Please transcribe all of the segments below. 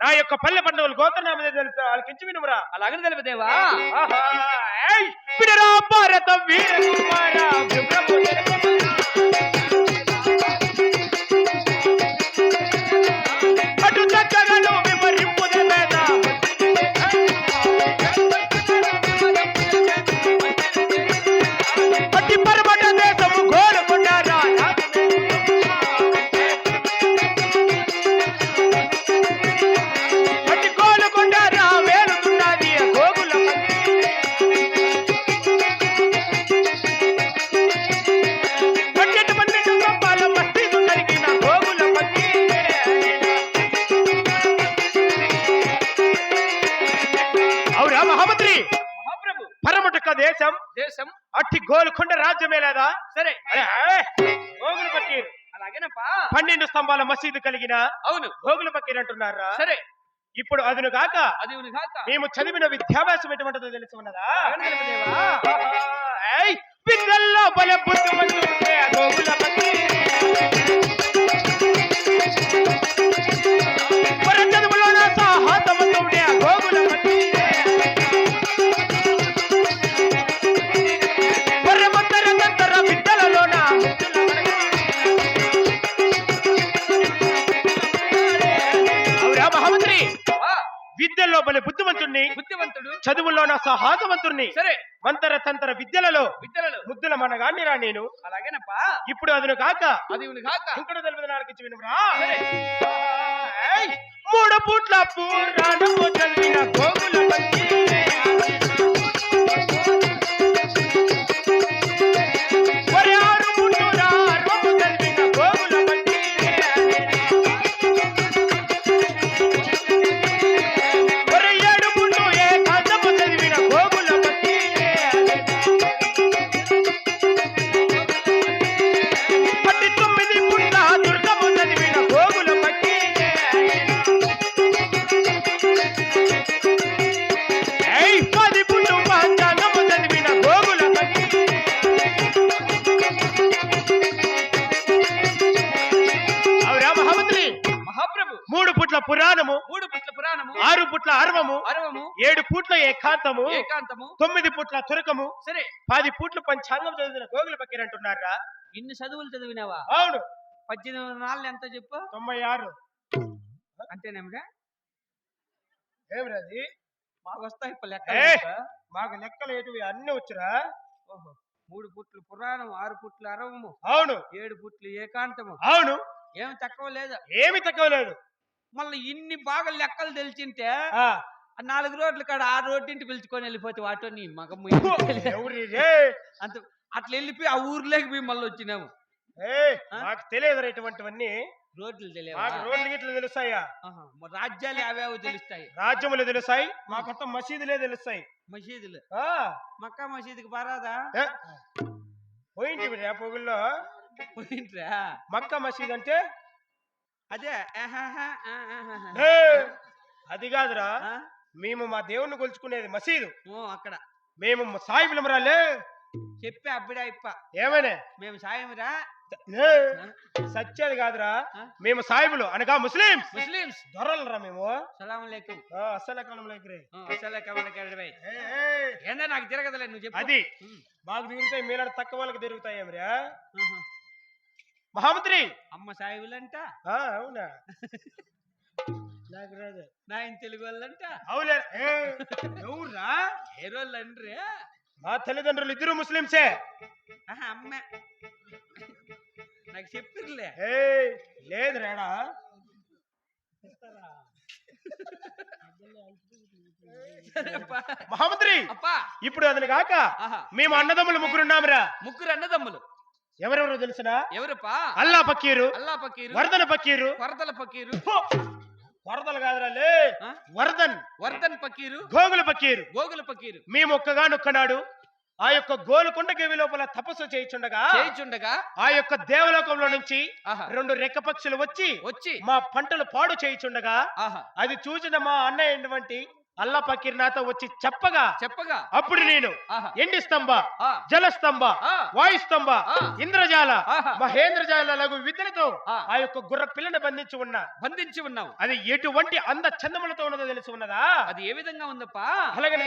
నా యొక్క పల్లె పండుగలు గోత్రనామ వాళ్ళకించి వినుమురా అలాగని తెలిపదేవా భారత వీర కుమార, గోల్కొండ రాజ్యమే లేదా? సరే. గోగుల పక్కీర్. అలాగేనప్పా. పన్నెండు స్తంభాల మసీదు కలిగిన అవును. గోగుల పక్కీర్ అంటున్నారా? సరే. ఇప్పుడు అదును కాక అది కాక మేము చదివిన విద్యాభ్యాసం ఎటువంటిదో తెలిసి ఉన్నదా? అలాగని తెలిపదేవా ఏయ్, విద్యల్లో బల బుద్ధిమంతుడే ఆ గోగుల విద్యల్లో బలి బుద్ధిమంతుణ్ణి బుద్ధివంతుడు చదువుల్లో నా సాహసవంతుణ్ణి సరే. మంతర తంతర విద్యలలో విద్యలలో. ముద్దుల మనగాన్ని రా నేను. అలాగేనప్పా. ఇప్పుడు అదును కాక అది కాక నాలుగు వినురా! మూడు పూట్ల పుట్ల అర్వము అరవము ఏడు పుట్ల ఏకాంతము ఏకాంతము. తొమ్మిది పుట్ల తురకము సరే. పది పుట్ల పంచాంగం చదివిన గోగుల పక్కీర్ అంటున్నారా? ఇన్ని చదువులు చదివినావా? అవును. పద్దెనిమిది నాళ్ళు ఎంత చెప్పు? తొంభై ఆరు. అంతేనేమిరా? ఏమిరది? మాకు వస్తాయి లెక్క! మాకు లెక్కలు ఏటివి? అన్ని వచ్చురా. ఓహో మూడు పుట్లు పురాణం ఆరు పుట్లు అరవము అవును. ఏడు పుట్లు ఏకాంతము. అవును. ఏమి తక్కువ లేదు? ఏమి తక్కువ లేదు. మళ్ళీ ఇన్ని బాగా లెక్కలు తెలిసింటే నాలుగు రోడ్ల కాడ ఆ రోడ్డింటి పిలుచుకొని వెళ్ళిపోతే వాటో నీ రే? అంత అట్లా వెళ్ళిపోయి ఆ ఊర్లోకి పోయి మళ్ళీ వచ్చినాము. మాకు తెలియదు ఇటువంటివన్నీ. రోడ్లు తెలియవా? మాకు రోడ్లు గిట్లు తెలుస్తాయా? రాజ్యాలు యావ్యావో తెలుస్తాయి. రాజ్యములు తెలుస్తాయి మాకొత్త మసీదులే తెలుస్తాయి. మసీదులు. ఆ, మక్కా మసీదుకి బారాదా? పోయింటి పొగుల్లో? పోయింట్రా? మక్క మసీద్ అంటే అదే అది కాదురా? మేము మా దేవుణ్ణి కొలుచుకునేది మసీదు. అక్కడ. మేము సాయిబులం రాలే చెప్పి అబ్బిడా ఇప్ప. ఏమనే? మేము సాయంరా సత్యేది కాదురా? మేము సాయిబులు అనగా ముస్లిం ముస్లిమ్స్. దొరలరా మేము? సలాం లేకుం ఆ, అస్సల కాలంలో ఎగిరే. అసలే కమలకాడవై ఏ, ఏ, ఏందా నాకు తిరగదులే నువ్వు చెప్పు. అది. మాకు తిరుగుతాయి మీలాంటి తక్కువ వాళ్ళకి తిరుగుతాయి ఏమిరా. మహామంత్రి! అమ్మ సాయిబులంట. అవునా? నాకు రాదు. నాయన తెలుగు వాళ్ళంట. అవులే ఎవర్రా? ఏ మా తల్లిదండ్రులు ఇద్దరు ముస్లింసే అమ్మ. నాకు చెప్పిర్లే. లేదు రేడా. మహామంత్రి! అప్పా. ఇప్పుడు అతని కాక మేము అన్నదమ్ములు ముగ్గురున్నాంరా. ముగ్గురు అన్నదమ్ములు. ఎవరెవరో తెలుసునా? ఎవరప్పా? అల్లా పక్కీరు అల్లా పకీరు వర్ధన పక్కీరు వరదల పకీరు హో! వరదలు కాదురా లే. ఆ? వర్ధన్ వర్ధన్ పకీరు గోగుల పక్కీరు గోగుల పకీరు మేము ఒక్కగానొక్కనాడు ఆ యొక్క గోలుకొండ గవి లోపల తపస్సు చేయించుండగా చేయిచుండగా ఆ యొక్క దేవలోకంలో నుంచి రెండు రెక్క పక్షులు వచ్చి వచ్చి మా పంటలు పాడు చేయించుండగా ఆహా. అది చూసిన మా అన్నయ్య అల్లా పకీర్ నాతో వచ్చి చెప్పగా చెప్పగా అప్పుడు నేను. ఎండి స్తంభ ఆ, జలస్తంభ ఆ. వాయు స్తంభ. ఇంద్రజాల. మహేంద్రజాల లఘు విద్యలతో ఆ. యొక్క గుర్ర పిల్లని బంధించి ఉన్న బంధించి ఉన్నావు అది ఎటువంటి అంద చందములతో ఉన్నదో తెలిసి ఉన్నదా అది ఏ విధంగా ఉందప్పా అలాగే.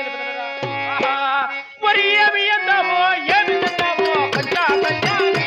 మరి ఏమి ఎందామో ఏమి ఎందామో పంచా పంచాలి.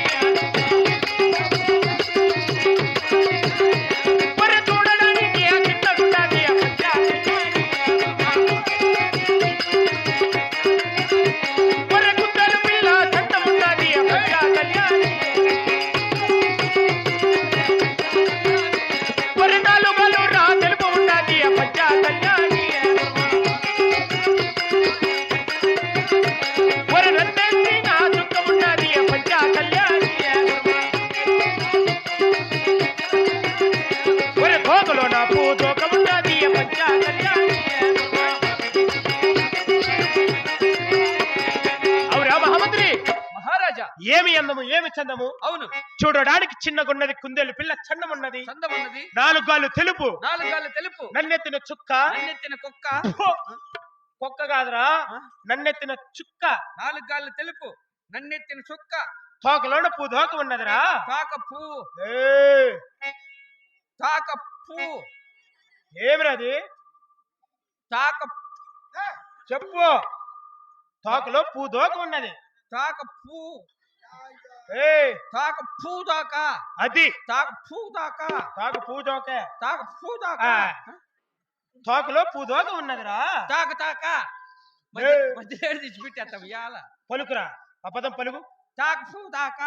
ఏమి అందము ఏమి చందము? అవును. చూడడానికి చిన్నగున్నది కుందేలు పిల్ల చందమున్నది. చందం ఉన్నది నాలుగు గాళ్ళు తెలుపు. నాలుగు తెలుపు. నన్నెత్తిన చుక్క. నన్నెత్తిన కుక్క! కుక్క కాదురా? నన్నెత్తిన చుక్క. నాలుగు గాళ్ళు తెలుపు. నన్నెత్తిన చుక్క. తోకలోన పూ దోక ఉన్నదిరా. తాక పూ! తాక పూ. ఏమిరా అది? తాక చెప్పు. తోకలో పూ దోక ఉన్నది. తాక పూ! తాక పూ దాక అది. తాక పూ దాక తోక పూ దోకే తాక. తోకలో పూ దోక ఉన్నదిరా తాక తాక. మధ్య ఇవాళ పలుకురా పలుకు. తాక పూ దాక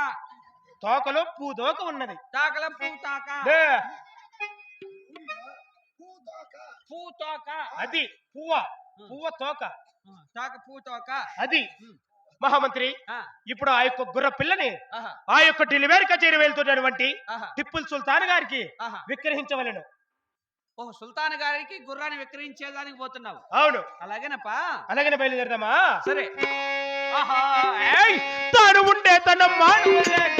తోకలో పూ దోక ఉన్నది. తాకల పూ తాక ఏ! పూ తోక అది. పువ్వ. పువ్వ తోక తాక పూ తోక అది. మహామంత్రి ఆ, ఇప్పుడు ఆ యొక్క గుర్ర పిల్లని ఆ యొక్క డెలివరీ కచేరి వెళ్తున్నటువంటి టిప్పుల్ సుల్తాన్ గారికి ఆహా. విక్రహించవలెను ఓ సుల్తాన్ గారికి గుర్రాన్ని విక్రయించేదానికి పోతున్నావు. అవును. అలాగేనప్పా? అలాగనే బయలుదేరదామా? సరే. ఆహా, ఉండే తన మానవులేక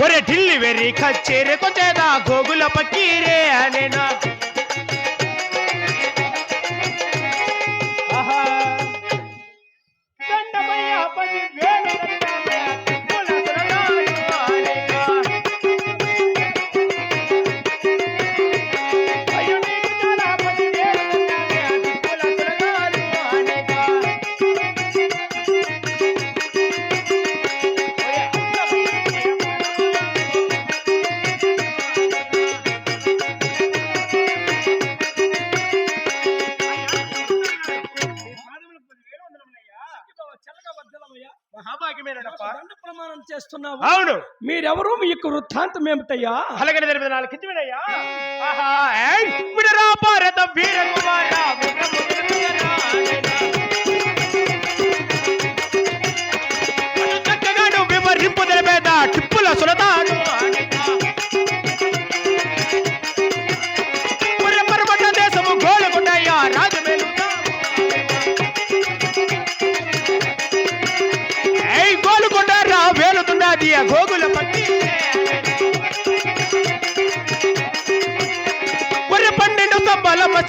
ఒరే ఢిల్లీ వెర్రి కచ్చేరే కొంచెదా గోగుల పక్కీరే అనేనా చేస్తున్నావు? అవును. మీరెవరు? మీ యొక్క వృత్తాంతం ఏమిటయ్యా తెలిపి నాలుగు కించమేనయ్యా ఆహా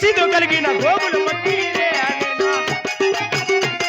ఒర్రె కలిగిన గోగుల